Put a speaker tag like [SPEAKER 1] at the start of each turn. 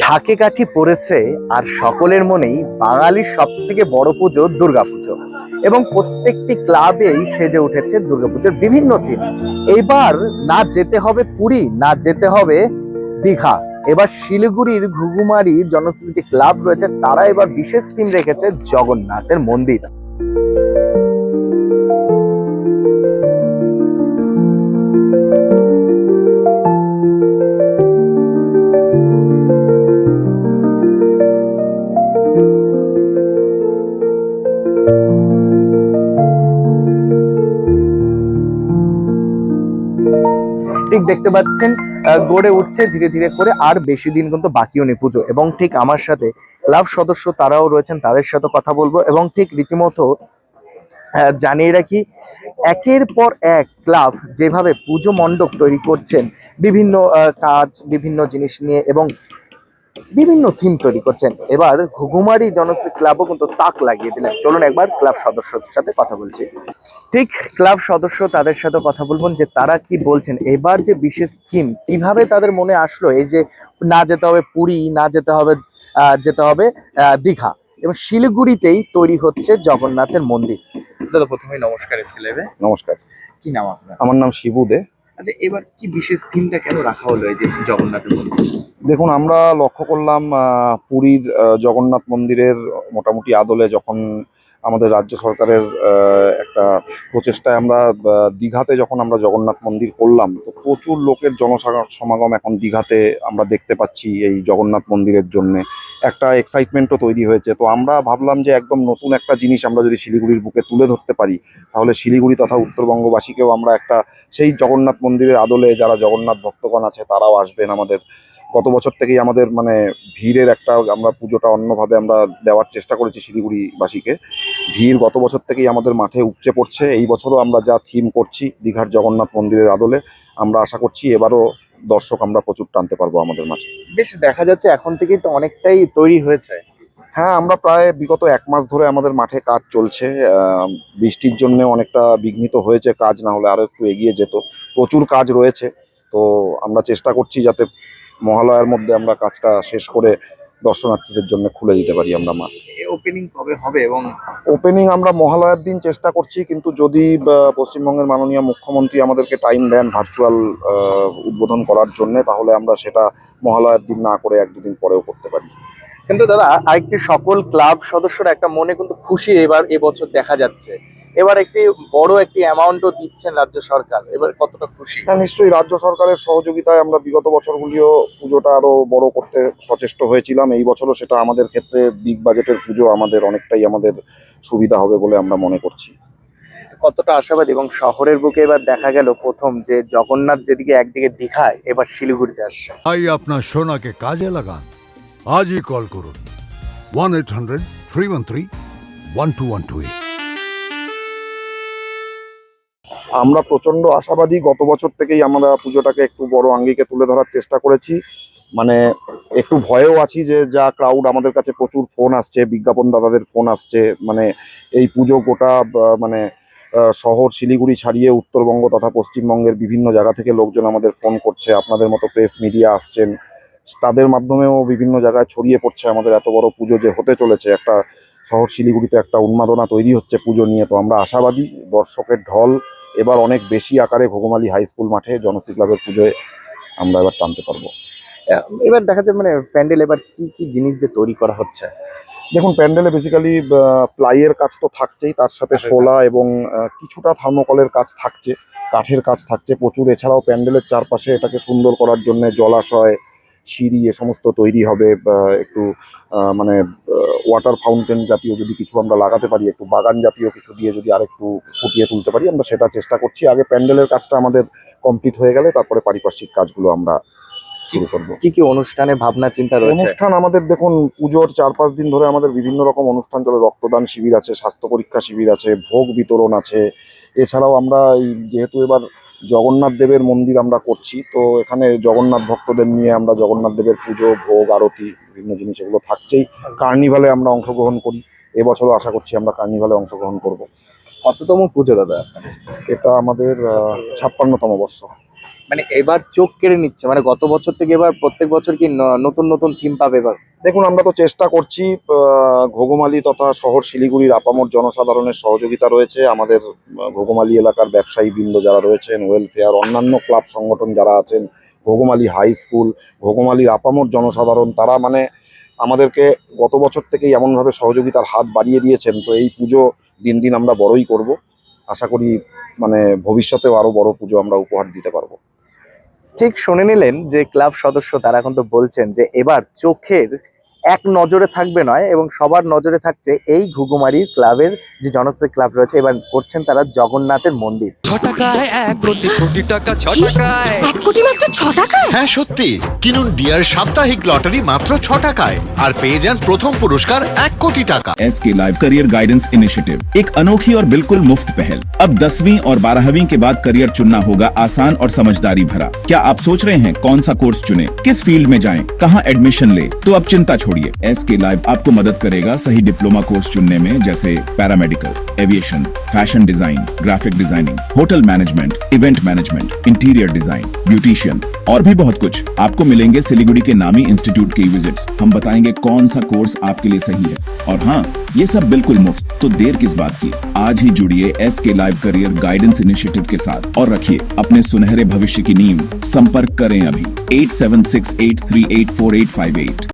[SPEAKER 1] ঢাকে কাঠি পড়েছে আর সকলের মনেই বাঙালির সব থেকে বড় পুজো দুর্গাপুজো। এবং প্রত্যেকটি ক্লাবেই সেজে উঠেছে দুর্গাপুজোর বিভিন্ন থিম এবার না যেতে হবে পুরী, না যেতে হবে দীঘা। এবার শিলিগুড়ির ঘুঘুমারি জনশ্রী যে ক্লাব রয়েছে, তারা এবার বিশেষ থিম রেখেছে জগন্নাথের মন্দির। ঠিক দেখতে পাচ্ছেন গড়ে উঠছে ধীরে ধীরে করে, আর বেশি দিন কিন্তু বাকিও নেই পুজো। এবং ঠিক আমার সাথে ক্লাব সদস্য তারাও রয়েছেন, তাদের সাথে কথা বলব। এবং ঠিক রীতিমতো জানিয়ে রাখি, একের পর এক ক্লাব যেভাবে পুজো মণ্ডপ তৈরি করছেন, বিভিন্ন কাজ, বিভিন্ন জিনিস নিয়ে এবং বিভিন্ন থিম তৈরি করছেন। এবার ঘুঘুমারি জনশ্রী ক্লাবও কিন্তু তাক লাগিয়ে দিলেন। চলুন একবার ক্লাব সদস্যদের সাথে কথা বলছি। ঠিক ক্লাব সদস্য তাদের সাথে কথা বলবেন যে তারা কি বলছেন। এবার যে বিশেষ থিম কীভাবে তাদের মনে আসলো এই যে না যেতে হবে পুরী না যেতে হবে আহ, যেতে হবে আহ, দীঘা। এবং শিলিগুড়িতেই তৈরি হচ্ছে জগন্নাথের মন্দির। দাদা প্রথমে নমস্কার স্কেলেবে
[SPEAKER 2] নমস্কার।
[SPEAKER 1] কি নাম আপনার?
[SPEAKER 2] আমার নাম শিবু দে।
[SPEAKER 1] আচ্ছা এবার কি বিশেষ থিমটা কেন রাখা হলো এই যে জগন্নাথের মন্দির?
[SPEAKER 2] দেখুন, আমরা লক্ষ্য করলাম পুরীর জগন্নাথ মন্দিরের মোটামুটি আদলে যখন আমাদের রাজ্য সরকারের একটা প্রচেষ্টায় আমরা দীঘাতে যখন আমরা জগন্নাথ মন্দির করলাম, তো প্রচুর লোকের জনসাগর সমাগম এখন দীঘাতে আমরা দেখতে পাচ্ছি এই জগন্নাথ মন্দিরের জন্য। একটা এক্সাইটমেন্টও তৈরি হয়েছে। তো আমরা ভাবলাম যে একদম নতুন একটা জিনিস আমরা যদি শিলিগুড়ির বুকে তুলে ধরতে পারি, তাহলে শিলিগুড়ি তথা উত্তরবঙ্গবাসীকেও আমরা একটা সেই জগন্নাথ মন্দিরের আদলে যারা জগন্নাথ ভক্তগণ আছে, তারাও আসবেন আমাদের গত বছর থেকেই আমাদের মানে ভিড়ের একটা আমরা পুজোটা অন্যভাবে আমরা দেওয়ার চেষ্টা করেছি শিলিগুড়িবাসীকে। ভিড় গত বছর থেকেই আমাদের মাঠে উপচে পড়ছে। এই বছরও আমরা যা থিম করছি দীঘার জগন্নাথ মন্দিরের আদলে আমরা আশা করছি এবারও দর্শক আমরা প্রচুর টানতে পারব আমাদের মাঠে।
[SPEAKER 1] বেশ দেখা যাচ্ছে এখন থেকেই তো অনেকটাই তৈরি হয়েছে।
[SPEAKER 2] হ্যাঁ আমরা প্রায় বিগত এক মাস ধরে আমাদের মাঠে কাজ চলছে। বৃষ্টির জন্য অনেকটা বিঘ্নিত হয়েছে কাজ না হলে আরও একটু এগিয়ে যেত। প্রচুর কাজ রয়েছে। তো আমরা চেষ্টা করছি যাতে মহালয়ার মধ্যে আমরা কাজটা শেষ করে দর্শনার্থীদের জন্য খুলে দিতে পারি আমরা মাঠ
[SPEAKER 1] ওপেনিং কবে হবে এবং
[SPEAKER 2] ওপেনিং আমরা মহালয়ার দিন চেষ্টা করছি কিন্তু যদি পশ্চিমবঙ্গের মাননীয় মুখ্যমন্ত্রী আমাদেরকে টাইম দেন ভার্চুয়াল উদ্বোধন করার জন্য তাহলে আমরা সেটা মহালয়ার দিন না করে এক দুদিন পরেও করতে পারি।
[SPEAKER 1] কিন্তু দাদা আরেকটি সকল ক্লাব সদস্যরা একটা মনে কিন্তু খুশি এবার এবছর দেখা যাচ্ছে। এবার একটি বড় একটি অ্যামাউন্টও দিচ্ছেন রাজ্য সরকার। এবার কতটা খুশি?
[SPEAKER 2] হ্যাঁ নিশ্চয়ই রাজ্য সরকারের সহযোগিতায় আমরা বিগত বছরগুলিও পুজোটা আরও বড় করতে সচেষ্ট হয়েছিলাম। এই বছরও সেটা আমাদের ক্ষেত্রে বিগ বাজেটের পুজো আমাদের অনেকটাই আমাদের সুবিধা হবে বলে আমরা মনে করছি।
[SPEAKER 1] কতটা আশাবাদী এবং শহরের বুকে এবার দেখা গেল প্রথম যে জগন্নাথ যেদিকে একদিকে দীঘায় এবার শিলিগুড়িতে আসছে।
[SPEAKER 3] তাই আপনার সোনাকে কাজে লাগান। আজই কল করুন। One eight hundred three one three one two one two
[SPEAKER 2] আমরা প্রচণ্ড আশাবাদী। গত বছর থেকেই আমরা পুজোটাকে একটু বড় আঙ্গিকে তুলে ধরার চেষ্টা করেছি। মানে একটু ভয়েও আছি যে যা ক্রাউড আমাদের কাছে প্রচুর ফোন আসছে, বিজ্ঞাপন দাদাদের ফোন আসছে। মানে এই পুজো গোটা মানে শহর শিলিগুড়ি ছাড়িয়ে উত্তরবঙ্গ তথা পশ্চিমবঙ্গের বিভিন্ন জায়গা থেকে লোকজন আমাদের ফোন করছে। আপনাদের মতো প্রেস মিডিয়া আসছেন। তাদের মাধ্যমেও বিভিন্ন জায়গায় ছড়িয়ে পড়ছে আমাদের এত বড় পুজো যে হতে চলেছে। একটা শহর শিলিগুড়িতে একটা উন্মাদনা তৈরি হচ্ছে পুজো নিয়ে। তো আমরা আশাবাদী, দর্শকের ঢল এবার অনেক বেশি আকারে ভোগমালী হাই স্কুল মাঠে জনশ্রী ক্লাবের পুজোয় আমরা এবার টানতে পারব।
[SPEAKER 1] এবার দেখা যায় মানে প্যান্ডেল এবার কি কি জিনিস দিয়ে তৈরি করা হচ্ছে?
[SPEAKER 2] দেখুন প্যান্ডেলে বেসিক্যালি প্লাইয়ের কাজ তো থাকছেই তার সাথে শোলা এবং কিছুটা থার্মোকলের কাজ থাকছে কাঠের কাজ থাকছে প্রচুর। এছাড়াও প্যান্ডেলের চারপাশে এটাকে সুন্দর করার জন্য জলাশয় সিঁড়ি এ সমস্ত তৈরি হবে একটু মানে ওয়াটার ফাউন্টেন জাতীয় যদি কিছু আমরা লাগাতে পারি একটু বাগান জাতীয় কিছু দিয়ে যদি আরেকটু ফুটিয়ে তুলতে পারি আমরা সেটা চেষ্টা করছি। আগে প্যান্ডেলের কাজটা আমাদের কমপ্লিট হয়ে গেলে তারপরে পারিপার্শ্বিক কাজগুলো আমরা শুরু করব।
[SPEAKER 1] কি কি অনুষ্ঠানে ভাবনা চিন্তা রয়েছে?
[SPEAKER 2] অনুষ্ঠান আমাদের দেখুন পুজোর চার পাঁচ দিন ধরে আমাদের বিভিন্ন রকম অনুষ্ঠান চলে। রক্তদান শিবির আছে স্বাস্থ্য পরীক্ষা শিবির আছে ভোগ বিতরণ আছে। এছাড়াও আমরা এই যেহেতু এবার জগন্নাথ দেবের মন্দির আমরা করছি। তো এখানে জগন্নাথ ভক্তদের নিয়ে আমরা জগন্নাথ দেবের পুজো ভোগ আরতি বিভিন্ন জিনিস এগুলো থাকছেই। কার্নিভালে আমরা অংশগ্রহণ করি। এবছরও আশা করছি আমরা কার্নিভালে অংশগ্রহণ করব।
[SPEAKER 1] কততম পুজো দাদা?
[SPEAKER 2] এটা আমাদের ছাপ্পান্নতম বর্ষ।
[SPEAKER 1] মানে এবার চোখ কেড়ে নিচ্ছে। মানে গত বছর থেকে এবার প্রত্যেক বছর কি নতুন নতুন থিম পাবে এবার?
[SPEAKER 2] দেখুন, আমরা তো চেষ্টা করছি ঘোগমালি তথা শহর শিলিগুড়ির আপামর জনসাধারণের সহযোগিতা রয়েছে। আমাদের ঘোগমালি এলাকার ব্যবসায়ী বৃন্দ যারা রয়েছেন ওয়েলফেয়ার অন্যান্য ক্লাব সংগঠন যারা আছেন ঘোগমালি হাই স্কুল ঘোগমালির আপামর জনসাধারণ, তারা মানে আমাদেরকে গত বছর থেকেই এমনভাবে সহযোগিতার হাত বাড়িয়ে দিয়েছেন। তো এই পুজো দিন দিন আমরা বড়ই করব। আশা করি মানে ভবিষ্যতেও আরও বড় পুজো আমরা উপহার দিতে পারব।
[SPEAKER 1] ঠিক শুনে নিলেন যে ক্লাব সদস্য তারা কিন্তু বলছেন যে এবার চোখের এক নজরে থাকবে নয় এবং সবার নজরে থাকছে এই ঘুঘুমারি ক্লাবের যে জনশ্রী ক্লাব রয়েছে এবার করছেন তারা জগন্নাথের মন্দির
[SPEAKER 4] ছ টাকায় এক কোটি কোটি টাকা ছ টাকায়
[SPEAKER 5] এক কোটি মাত্র ছ টাকায়
[SPEAKER 6] হ্যাঁ সত্যি কিনুন ডিয়ার সাপ্তাহিক লটারি মাত্র ছ টাকায় আর পেয়ে যান প্রথম পুরস্কার এক কোটি টাকা
[SPEAKER 7] एस के लाइव करियर गाइडेंस इनिशिएटिव एक अनोखी और बिल्कुल मुफ्त पहल अब दसवीं और बारहवीं के बाद करियर चुनना होगा आसान और समझदारी भरा क्या आप सोच रहे हैं कौन सा कोर्स चुने किस फील्ड में जाएं, कहां एडमिशन ले तो अब चिंता छोड़िए। एस के लाइव आपको मदद करेगा सही डिप्लोमा कोर्स चुनने में, जैसे paramedical aviation fashion design graphic designing hotel management event management interior design beautician और भी बहुत कुछ। आपको मिलेंगे सिलीगुड़ी के नामी इंस्टीट्यूट के विजिट्स हम बताएँगे कौन सा कोर्स आपके लिए सही है। और हाँ ये सब बिल्कुल मुफ़्त। तो देर किस बात की? आज ही जुड़िए एस के लाइव करियर गाइडेंस इनिशिएटिव के साथ। और रखिए अपने सुनहरे भविष्य की नींव। संपर्क करें अभी। Eight seven six eight three eight four eight five eight